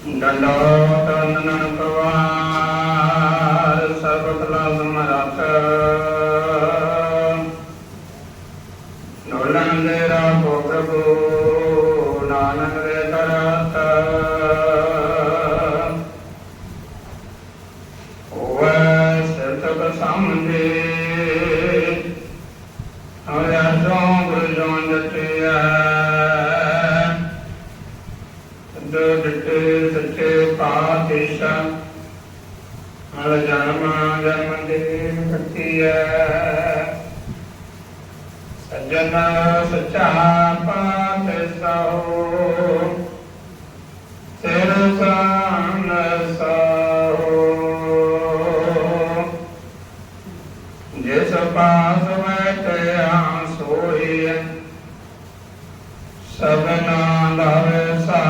ਡੰਡੋਤ ਨਨਨ ਪਵਾਰ ਸਰਬਤ ਲਾ ਸਮਰਥ ਨੋਲਨ ਦੇ ਰਾਖੋ ਪ੍ਰਭੂ ਨਾਨਕ ਦੇ ਤਰਤ ਓਵੈ ਸਿਰਤਕ ਸਾਮੰਦੇ ਪਾਤਸ਼ਾਹ ਹਰ ਜਨਮ ਜਨਮ ਦੇ ਖੱਤੀਐ ਸੱਜਣ ਸੱਚਾ ਪਾਤਸ਼ਾਹ ਸਿਰ ਸਾਨ ਸਾਹੋ। ਜਿਸ ਪਾਸ ਬੈਠਿਆ ਸੋਈ ਸਭਨਾ ਲਵੇ ਸਾਹੋ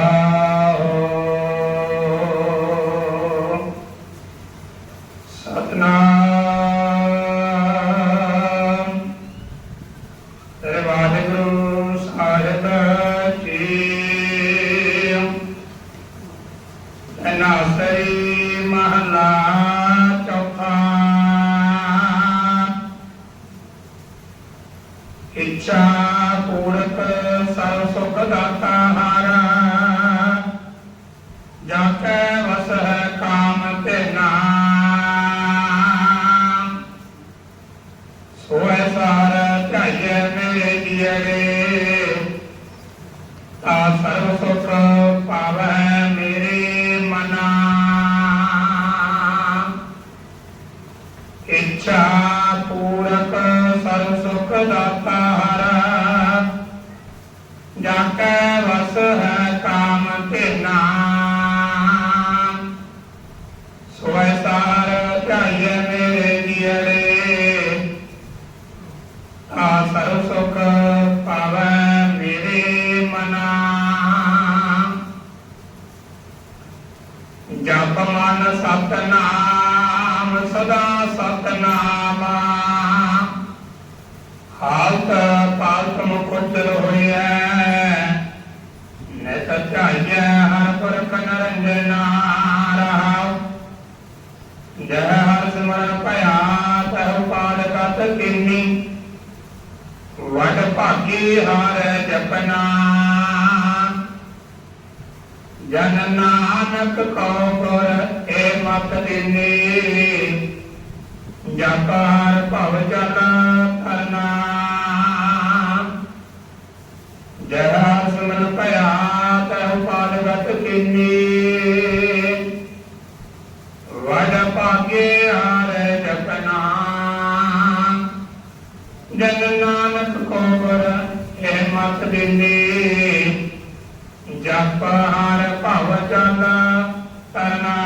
ਇੱਛਾ ਪੂਰਕ ਸਰਬ ਸੁਖ ਦਾਤਾ ਹਾਰਾ ਜਾ ਕੈ ਵਸ ਹੈ ਕਾਮ ਤੇ ਨਾਮ ਸੋਇ ਸਾਰ ਧਾਇਏ ਮੇਰੇ ਜੀਰੇ ਤਾ ਸਰਬ ਸੁਖ ਪਾਵੈ ਮੇਰੇ ਮਨਾ ਇੱਛਾ ਪੂਰਕ ਸਰਬ ਸੁਖ ਦਾਤਾ ਵਸ ਹੈ ਕਾਮ ਤੇ ਸੋਇ ਸਾਰ ਧਾਇਏ ਮੇਰੇ ਜੀਰੇ ਆ ਸਰਬ ਸੁਖ ਪਾਵੈ ਮੇਰੇ ਮਨਾ। ਜਪ ਮਨ ਸਤਨਾਮ, ਸਦਾ ਸਤਨਾਮ। ਹਾਲਤ ਪਾਲਤ ਮੁਕੁਚਲ ਹੋਈਐ ਨਿਤ ਹਰ ਪੁਰਖ ਨਰੰਜਨਾ ਰਹਾਉ ਜਹ ਹਰ ਸਿਮਰਨ ਭਇਆ ਤਹੁ ਪਾਦ ਕਤ ਕੀਨੀ ਵਡ ਭਾਗੀ ਹਾਰ ਜਪਨਾ ਜਨ ਨਾਨਕ ਕੋ ਗੁਰ ਏ ਮਤ ਦਿਨੀ ਜਪਾਰ ਭਵ ਜਲ ਕਰਨਾ ਜਹ ਸੁਮਨ ਭਇਆ ਕੀਨੀ? ਵਡ ਭਾਗੇ ਹਾਰ ਜਪਨਾ। ਜਨ ਨਾਨਕ ਕੋ ਗੁਰ ਏ ਮਤ ਦਿਨੀ ਜਪ ਹਰ ਭਵ ਜਲ ਤਰਨਾ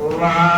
ਵਾਹਿਗੁਰੂ